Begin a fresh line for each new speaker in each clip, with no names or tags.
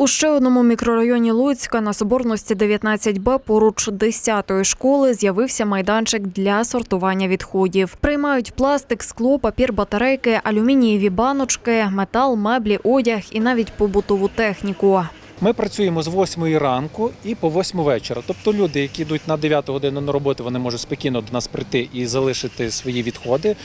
У ще одному мікрорайоні Луцька на Соборності 19Б поруч 10-ї школи з'явився майданчик для сортування відходів. Приймають пластик, скло, папір, батарейки, алюмінієві баночки, метал, меблі, одяг і навіть побутову техніку.
Ми працюємо з 8 ранку і по 8 вечора. Тобто люди, які йдуть на 9 годину на роботу, вони можуть спокійно до нас прийти і залишити свої відходи.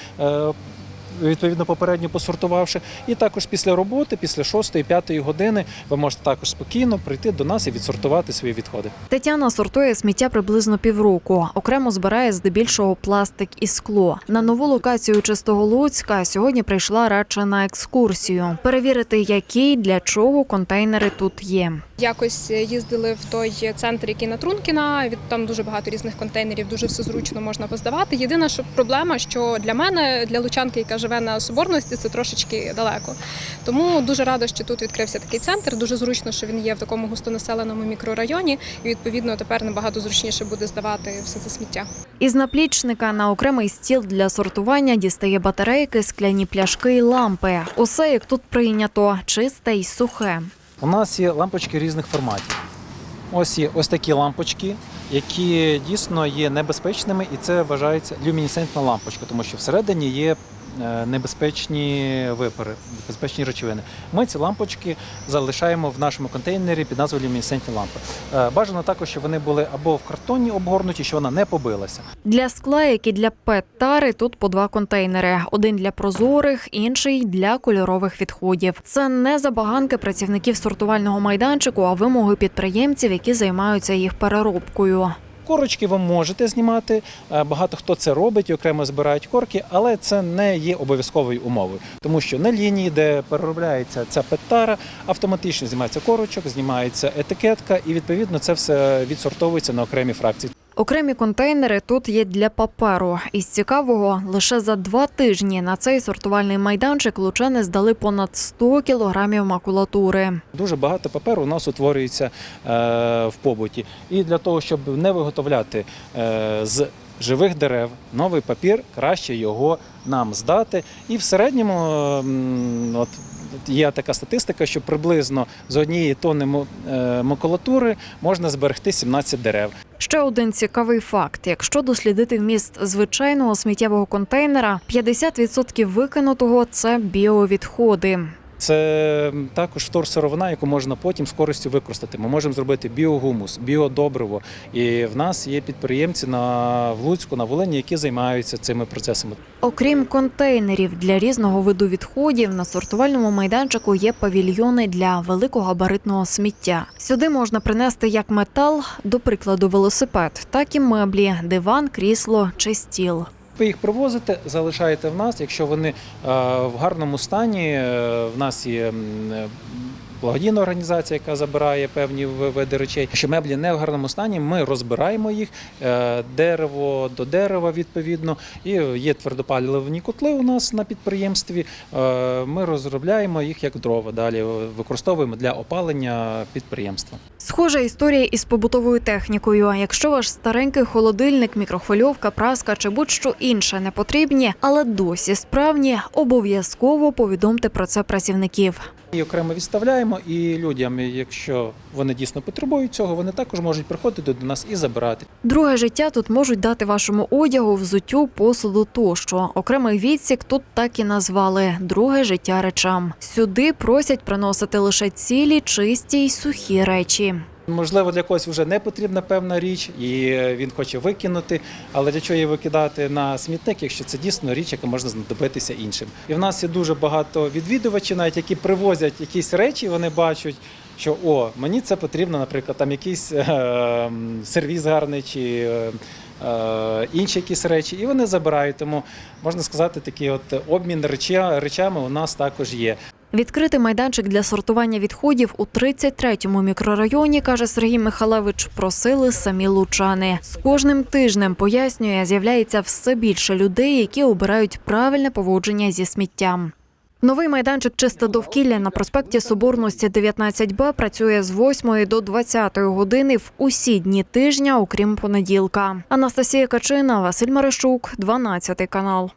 Відповідно, попередньо посортувавши, і також після роботи, після 6-5 години, ви можете також спокійно прийти до нас і відсортувати свої відходи.
Тетяна сортує сміття приблизно півроку. Окремо збирає здебільшого пластик і скло. На нову локацію чистого Луцька сьогодні прийшла радше на екскурсію. Перевірити, які й для чого контейнери тут є.
Якось їздили в той центр, який на Трункіна. Від там дуже багато різних контейнерів, дуже все зручно можна поздавати. Єдина що проблема, що для мене, для лучанки, яка живе на соборності, це трошечки далеко. Тому дуже рада, що тут відкрився такий центр. Дуже зручно, що він є в такому густонаселеному мікрорайоні, і відповідно тепер набагато зручніше буде здавати все це сміття.
Із наплічника на окремий стіл для сортування дістає батарейки, скляні пляшки і лампи. Усе як тут прийнято, чисте й сухе.
У нас є лампочки різних форматів. Ось є ось такі лампочки, які дійсно є небезпечними, і це вважається люмінесцентна лампочка, тому що всередині є небезпечні випари, небезпечні речовини. Ми ці лампочки залишаємо в нашому контейнері під назвою люмінесцентні лампи. Е, Бажано також, щоб вони були або в картоні обгорнуті, щоб вона не побилася.
Для скла, як і для пет-тари, тут по два контейнери: один для прозорих, інший для кольорових відходів. Це не забаганки працівників сортувального майданчику, а вимоги підприємців, які займаються їх переробкою.
Корочки ви можете знімати. е, Багато хто це робить і окремо збирають корки, але це не є обов'язковою умовою, тому що на лінії, де переробляється ця петара, автоматично знімається корочок, знімається етикетка, і відповідно це все відсортовується на окремі фракції.
Окремі контейнери тут є для паперу. Із цікавого, лише за два тижні на цей сортувальний майданчик лучани здали понад 100 кілограмів макулатури.
Дуже багато паперу у нас утворюється е, в побуті. І для того, щоб не виготовляти е, з живих дерев новий папір, краще його нам здати. І в середньому от, є така статистика, що приблизно з однієї тонни мо- е, макулатури можна зберегти 17 дерев.
Ще один цікавий факт: якщо дослідити вміст звичайного сміттєвого контейнера, 50% викинутого це біовідходи.
Це також вторсировина, яку можна потім з користю використати. Ми можемо зробити біогумус, біодобриво. І в нас є підприємці на в Луцьку, на Волині, які займаються цими процесами.
Окрім контейнерів для різного виду відходів, на сортувальному майданчику є павільйони для великогабаритного сміття. Сюди можна принести як метал, до прикладу, велосипед, так і меблі, диван, крісло чи стіл.
Ви їх привозите, залишаєте в нас. Якщо вони е, в гарному стані, е, в нас є е, благодійна організація, яка забирає певні види речей. Якщо меблі не в гарному стані, ми розбираємо їх е, дерево до дерева відповідно. І є твердопалювальні котли у нас на підприємстві. Е, Ми розробляємо їх як дрова. Далі використовуємо для опалення підприємства.
Схожа історія із побутовою технікою. Якщо ваш старенький холодильник, мікрохвильовка, праска чи будь-що інше не потрібні, але досі справні, обов'язково повідомте про це працівників.
І окремо відставляємо, і людям, якщо вони дійсно потребують цього, вони також можуть приходити до нас і забирати.
Друге життя тут можуть дати вашому одягу, взуттю, посуду тощо. Окремий відсік тут так і назвали друге життя речам. Сюди просять приносити лише цілі, чисті й сухі речі.
Можливо, для когось вже не потрібна певна річ, і він хоче викинути. Але для чого її викидати на смітник, якщо це дійсно річ, яка можна знадобитися іншим? І в нас є дуже багато відвідувачів, навіть які привозять якісь речі, вони бачать. Що о, мені це потрібно, наприклад, там якийсь е, м, сервіз гарний чи е, е, інші якісь речі, і вони забирають. Тому можна сказати, такий от обмін речами у нас також є.
Відкрити майданчик для сортування відходів у 33-му мікрорайоні, каже Сергій Михалевич, просили самі лучани. З кожним тижнем пояснює, з'являється все більше людей, які обирають правильне поводження зі сміттям. Новий майданчик чисте довкілля на проспекті Соборності 19Б працює з 8 до 20 години в усі дні тижня, окрім понеділка. Анастасія Качина, Василь Марищук, 12 канал.